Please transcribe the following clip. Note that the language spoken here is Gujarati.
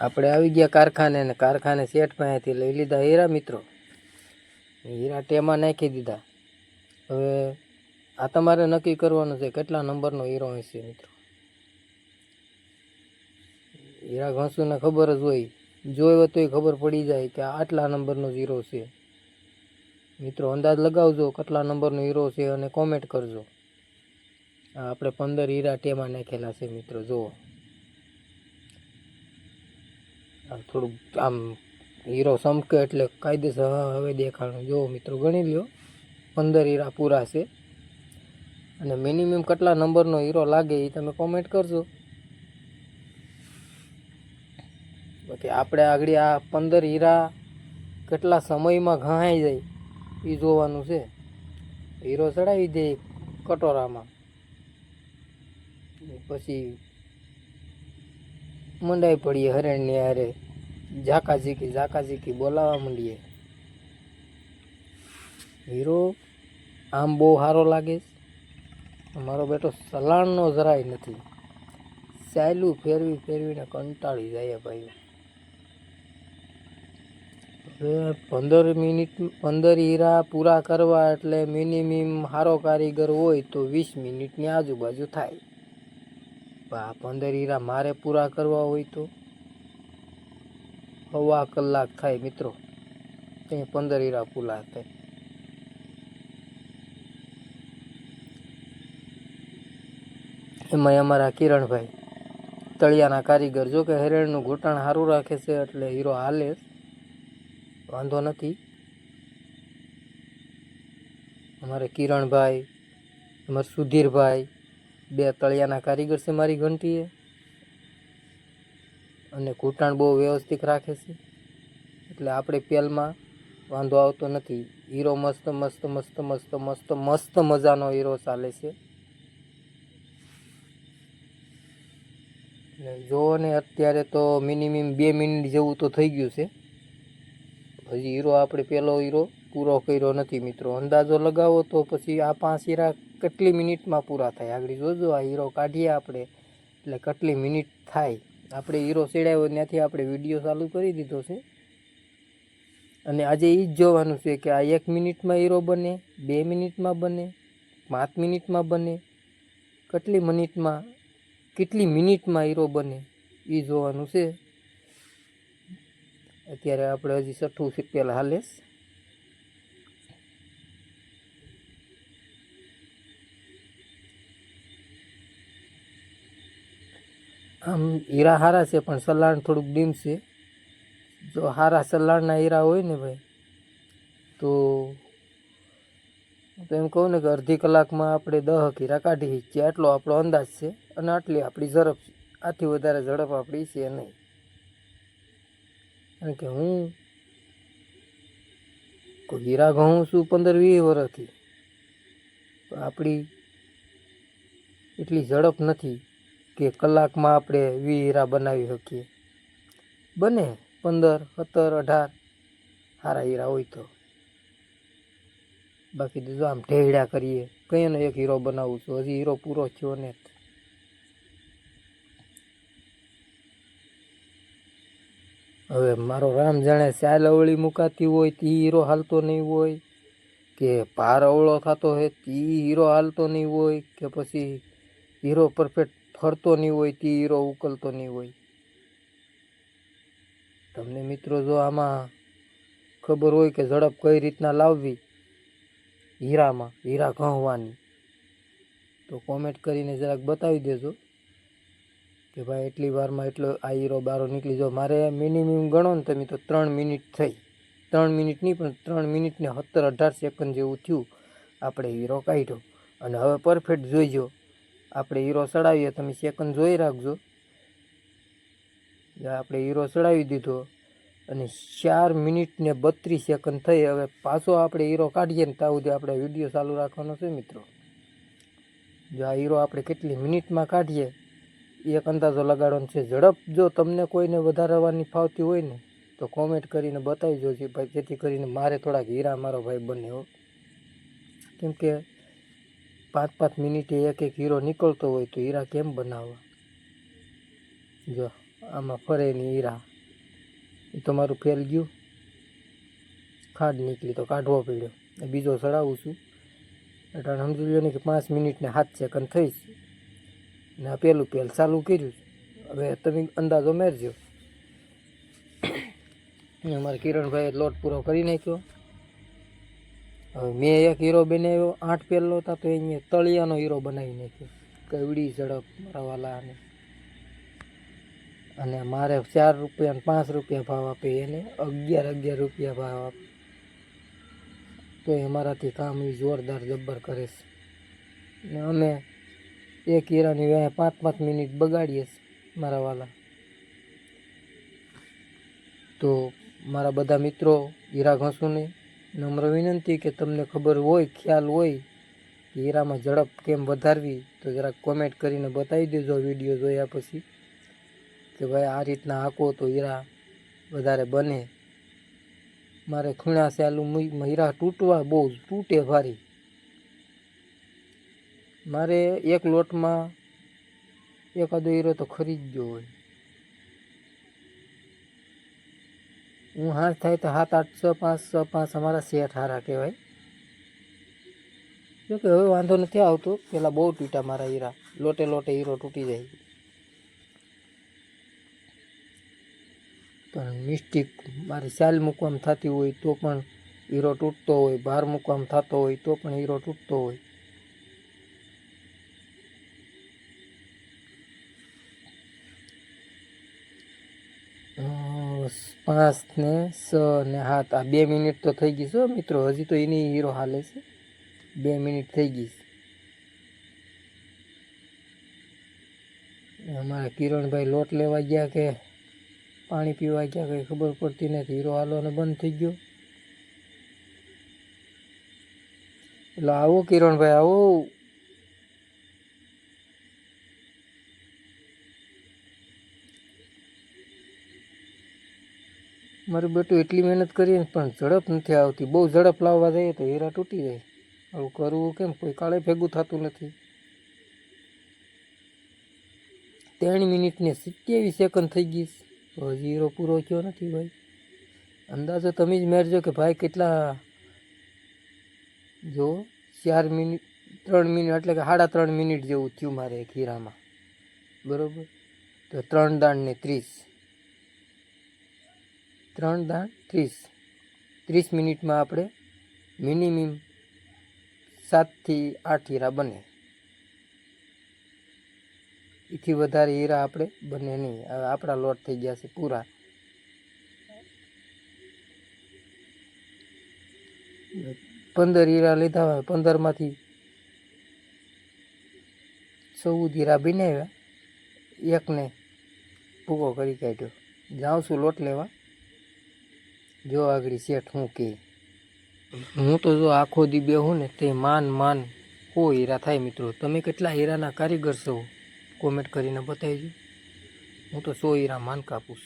આપણે આવી ગયા કારખાને ને કારખાને શેઠ પાસેથી લઈ લીધા હીરા મિત્રો. હીરા ટેમાં નાખી દીધા. હવે આ તમારે નક્કી કરવાનું છે કેટલા નંબરનો હીરો હશે મિત્રો? હીરા ઘસુને ખબર જ હોય. જોયો તોય ખબર પડી જાય કે આટલા નંબરનો હીરો છે. મિત્રો, અંદાજ લગાવજો કેટલા નંબરનો હીરો છે અને કોમેન્ટ કરજો. આપણે પંદર હીરા ટેમાં નાખેલા છે મિત્રો, જુઓ આમ થોડુંક આમ હીરો સમકે એટલે કાયદેસર હવે દેખાણું. જો મિત્રો ગણી લ્યો, પંદર હીરા પૂરા છે. અને મિનિમમ કેટલા નંબરનો હીરો લાગે એ તમે કોમેન્ટ કરજો. બાકી આપણે આગળ આ પંદર હીરા કેટલા સમયમાં ઘહાઈ જાય એ જોવાનું છે. હીરો ચડાવી દે કટોરામાં. પછી મંડાઈ પડીએ હરણની હારે. ઝાકા ઝીકી ઝાકા ઝીકી બોલાવા માંડીએ. હીરો, આમ બહુ સારો લાગે મારો બેટો સલાણનો જરાય નથી. ચાલ્યું ફેરવી ફેરવીને કંટાળી જાય ભાઈ હવે પંદર મિનિટ, પંદર હીરા પૂરા કરવા એટલે મિનિમમ સારો કારીગર હોય તો વીસ મિનિટની આજુબાજુ થાય. આ પંદર હીરા મારે પૂરા કરવા હોય તો? હવા કલાક થાય મિત્રો. ત્યાં પંદર હીરા પૂરા થાય. એમાં અમારા કિરણભાઈ, તળિયાના કારીગર. જો કે હેરેણનું ઘૂંટણ સારું રાખે છે એટલે હીરો હાલે વાંધો નથી. અમારે કિરણભાઈ, અમારે સુધીરભાઈ બે તળિયાના કારીગર છે મારી ઘંટીએ. અને ઘૂંટણ બહુ વ્યવસ્થિત રાખે છે. એટલે આપણે પેલમાં વાંધો આવતો નથી. હીરો મસ્ત મસ્ત મસ્ત મસ્ત મસ્ત મસ્ત મજાનો હીરો ચાલે છે. ને ને અત્યારે તો મિનિમમ બે મિનિટ જેવું તો થઈ ગયું છે. હજી હીરો, આપણે પહેલો હીરો પૂરો કર્યો નથી મિત્રો. અંદાજો લગાવો તો પછી આ પાંચ હીરા કેટલી મિનિટમાં પૂરા થાય? આગળ જોજો, આ હીરો કાઢીએ આપણે. એટલે કેટલી મિનિટ થાય? આપણે હીરો સેડાવ્યો ત્યાંથી આપણે વીડિયો ચાલુ કરી દીધો છે. અને આજે એ જ જોવાનું છે કે આ એક મિનિટમાં હીરો બને, બે મિનિટમાં બને, પાંચ મિનિટમાં બને. કેટલી મિનિટમાં કેટલી મિનિટમાં હીરો બને એ જોવાનું છે. અત્યારે આપણે હજી છઠ્ઠું સિત્તેર હાલે છે. આમ હીરા હારા છે, પણ સલાણ થોડુંક ડીમ છે. જો હારા સલાણના હીરા હોય ને ભાઈ, તો તો એમ કહું ને કે અડધી કલાકમાં આપણે દહ હીરા કાઢી શકીએ. આટલો આપણો અંદાજ છે અને આટલી આપણી ઝડપ છે. આથી વધારે ઝડપ આપણી છે નહીં. કારણ કે હું કોઈ હીરા ઘઉં છું પંદર વીસ વર્ષથી આપણી એટલી ઝડપ નથી. કે કલાકમાં આપણે વી હીરા બનાવી શકીએ. બને પંદર, સત્તર, અઢાર સારા હીરા હોય તો. બાકી તો આમ ઢેડા કરીએ કયોનો એક હીરો બનાવું છું, હજી હીરો પૂરો થયો ને. હવે મારો રામ જાણે ચાલ અવળી મુકાતી હોય, તે હીરો હાલતો નહીં હોય, કે પાર અવળો થતો હોય, તે હીરો હાલતો નહીં હોય, કે પછી હીરો પરફેક્ટ ફરતો નહીં હોય તે હીરો ઉકલતો નહીં હોય. તમને મિત્રો, જો આમાં ખબર હોય કે ઝડપ કઈ રીતના લાવવી હીરામાં, હીરા ઘહવાની તો કોમેન્ટ કરીને જરાક બતાવી દેજો કે ભાઈ એટલી વારમાં એટલો આ હીરો બારો નીકળી. જાવ મારે મિનિમમ ગણો ને તમે, તો ત્રણ મિનિટ થઈ. ત્રણ મિનિટ નહીં, પણ ત્રણ મિનિટને સત્તર અઢાર સેકન્ડ જેવું થયું. આપણે હીરો કાઢ્યો. અને હવે પરફેક્ટ જોઈજો. આપણે હીરો ચડાવીએ તમે સેકન્ડ જોઈ રાખજો. આપણે હીરો ચડાવી દીધો અને ચાર મિનિટ ને બત્રીસ સેકન્ડ થઈ, હવે પાછો આપણે હીરો કાઢીએ ને ત્યાં સુધી આપણે વીડિયો ચાલુ રાખવાનો છે મિત્રો. જો આ હીરો આપણે કેટલી મિનિટમાં કાઢીએ, એક અંદાજો લગાડવાનો છે. ઝડપ જો તમને કોઈને વધારવાની ફાવતી હોય ને, તો કોમેન્ટ કરીને બતાવી જોજો. ભાઈ જેથી કરીને મારે થોડાક હીરા મારો ભાઈ બને હો. કેમ કે પાંચ પાંચ મિનિટે એક એક હીરો નીકળતો હોય તો હીરા કેમ બનાવવા? જો, આમાં ફરે નહીં હીરા. એ તમારું ફેલ ગયું. ખાડ નીકળી તો કાઢવો પડ્યો. બીજો ચડાવું છું. એટલે સમજી લો ને કે પાંચ મિનિટને સાત સેકન્ડ થઈ છે. ને આ પહેલું પહેલ ચાલુ કર્યું હવે તમે અંદાજો મેરજો અમારે કિરણભાઈએ લોટ પૂરો કરી નાખ્યો. મેં એક હીરો બનાવ્યો, આઠ પહેલો હતા તો અહીંયા તળિયાનો હીરો બનાવી નાખ્યો. કવડી, ઝડપ મારા વાલાને અને મારે ચાર રૂપિયા પાંચ રૂપિયા ભાવ આપે, એને અગિયાર અગિયાર રૂપિયા ભાવ આપે. તો એ અમારાથી કામ એ જોરદાર જબ્બર કરે છે. ને અમે એક હીરાની વેહ પાંચ પાંચ મિનિટ બગાડીએ છીએ મારા તો મારા બધા મિત્રો હીરા ઘસુને નમ્ર વિનંતી કે તમને ખબર હોય, ખ્યાલ હોય, કે હીરામાં ઝડપ કેમ વધારવી, તો જરાક કોમેન્ટ કરીને બતાવી દેજો વીડિયો જોયા પછી, કે ભાઈ આ રીતના હાંકો તો હીરા વધારે બને. મારે ખૂણા ચાલુ હીરા તૂટવા બહુ તૂટે ભારી. મારે એક લોટમાં એકાદો હીરો તો ખરીદ્યો હોય. હું હાથ થાય તો સાત આઠ છ પાંચ અમારા શેઠ હારા કહેવાય. જોકે હવે વાંધો નથી આવતો. પેલા બહુ તૂટ્યા મારા હીરા. લોટે લોટે હીરો તૂટી જાય. પણ મિસ્ટેક મારી ચાલ મૂકવામાં થતી હોય તો પણ હીરો તૂટતો હોય બહાર મૂકવામાં થતો હોય તો પણ હીરો તૂટતો હોય. પાંચ ને છ ને સાત. આ બે મિનિટ તો થઈ ગઈ છે મિત્રો. હજી તો એની હીરો હાલે છે. બે મિનિટ થઈ ગઈ છે. અમારા કિરણભાઈ લોટ લેવા ગયા કે પાણી પીવા ગયા કંઈ ખબર પડતી નથી. હીરો હાલવાનો બંધ થઈ ગયો. એટલે આવો કિરણભાઈ, આવો. મારું બેટું એટલી મહેનત કરીએ પણ ઝડપ નથી આવતી. બહુ ઝડપ લાવવા જઈએ તો હીરા તૂટી જાય. આવું કરવું કેમ? કોઈ કાળે ભેગું થતું નથી. ત્રણ મિનિટને સિત્યાવીસ સેકન્ડ થઈ ગઈ હજી હીરો પૂરો થયો નથી ભાઈ. અંદાજો તમે જ મેળજો કે ભાઈ કેટલા જો, ચાર મિનિટ, ત્રણ મિનિટ, એટલે કે સાડા ત્રણ મિનિટ જેવું થયું મારે એક હીરામાં. બરોબર? તો ત્રણ દાણને ત્રીસ. ત્રણ દાણ ત્રીસ. ત્રીસ મિનિટમાં આપણે મિનિમમ સાતથી આઠ હીરા બને. એથી વધારે હીરા આપણે બને નહીં. હવે આપણા લોટ થઈ ગયા છે પૂરા. પંદર હીરા લીધા હોય, પંદરમાંથી ચૌદ હીરા બનાવ્યા. એકને ભૂકો કરી કાઢ્યો. જાઉં છું લોટ લેવા. જો આગળ શેઠ હું કે, હું તો જો આખો દી બેહું ને તે માન માન કો હીરા થાય મિત્રો. તમે કેટલા હીરાના કારીગર છો? કોમેન્ટ કરીને બતાવીજો. હું તો સો હીરા માન કાપું